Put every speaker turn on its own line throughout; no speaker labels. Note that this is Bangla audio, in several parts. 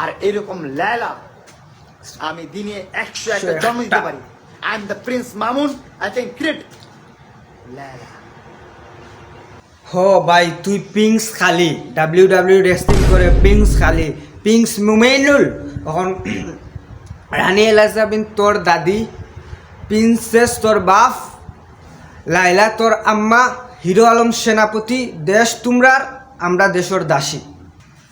আর এরকম লেলা আমি দিনে একশো একটা জন্ম দিতে পারি। I am the prince Mamun I think create লেলা।
হ ভাই তুই পিংস খালি। ডাব্লিউ ডাব্লিউ রেসলিং করে পিংস খালি। পিংস মুমেনুল। এখন রানী এলাজাবিন তোর দাদি প্রিন্সেস তোর বাপ লাইলা তোর আম্মা হিরো আলম সেনাপতি দেশ তোমরার আমরা দেশর দাসী।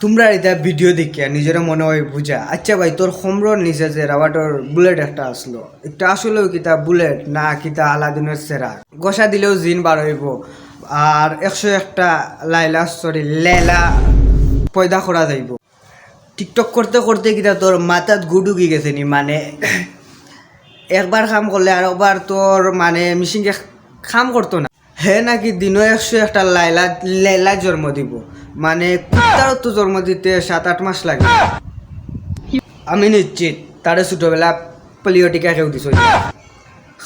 তোমরা এটা ভিডিও দেখিয়া নিজের মনে হয় বুঝা আচ্ছা ভাই, তোর হোমরর নিচে যে রাবাটর বুলেট একটা আসলো একটা আসলেও কিতা বুলেট না কিতা আলাদিনের সেরা? গসা দিলেও জিন বার হইব। আর একশো একটা লাইলা সরি লেলা পয়দা করা যাইব। টিকটক করতে করতে কিতা তোর মাথাত গুডুকি গেছে নি? মানে একবার কাম করলে আর একবার তোর মানে মিশিংকে কাম করতো না। হে নাকি দিনও একশো একটা লাইলা লাইলা জন্ম দিব। মানে কুত্তারও তো জন্ম দিতে সাত আট মাস লাগে। আমি নিশ্চিত, তারে ছোটবেলা পলিও টিকা কেউ দিছ।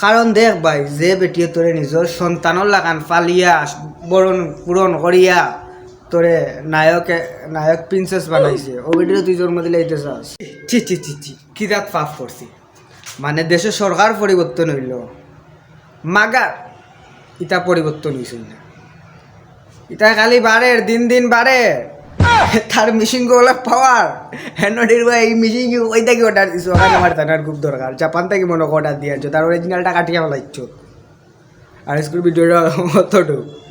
কারণ দেখ ভাই, যে বেটিয়ে তোরে নিজের সন্তানৰ লাগান ফালিয়া বরণ পূরণ করিয়া তোরে নায়কে, নায়ক প্রিন্সেস বানাইছে। ও বেটিরে তুই জন্ম দিলে এইতে চাস। চি চি চি চি কি রাত পাপ করছি মানে দেশে সরকার পরিবর্তন হইল। মাগার ইটা পরিবর্তন হয়েছিল না। ইটা খালি বাড়ে, দিন দিন বাড়ে। তার মিশিংগুলো পাওয়ার হ্যান্ডির এই মিশিং ওই থেকে অর্ডার দিছো? ওখানে আমার থানার খুব দরকার। জাপান থেকে মনে অর্ডার দিয়েছ তার অরিজিনালটা কাটিয়ে ফেলাইছো। আর স্কুল ভিডিওটা অতটুকু।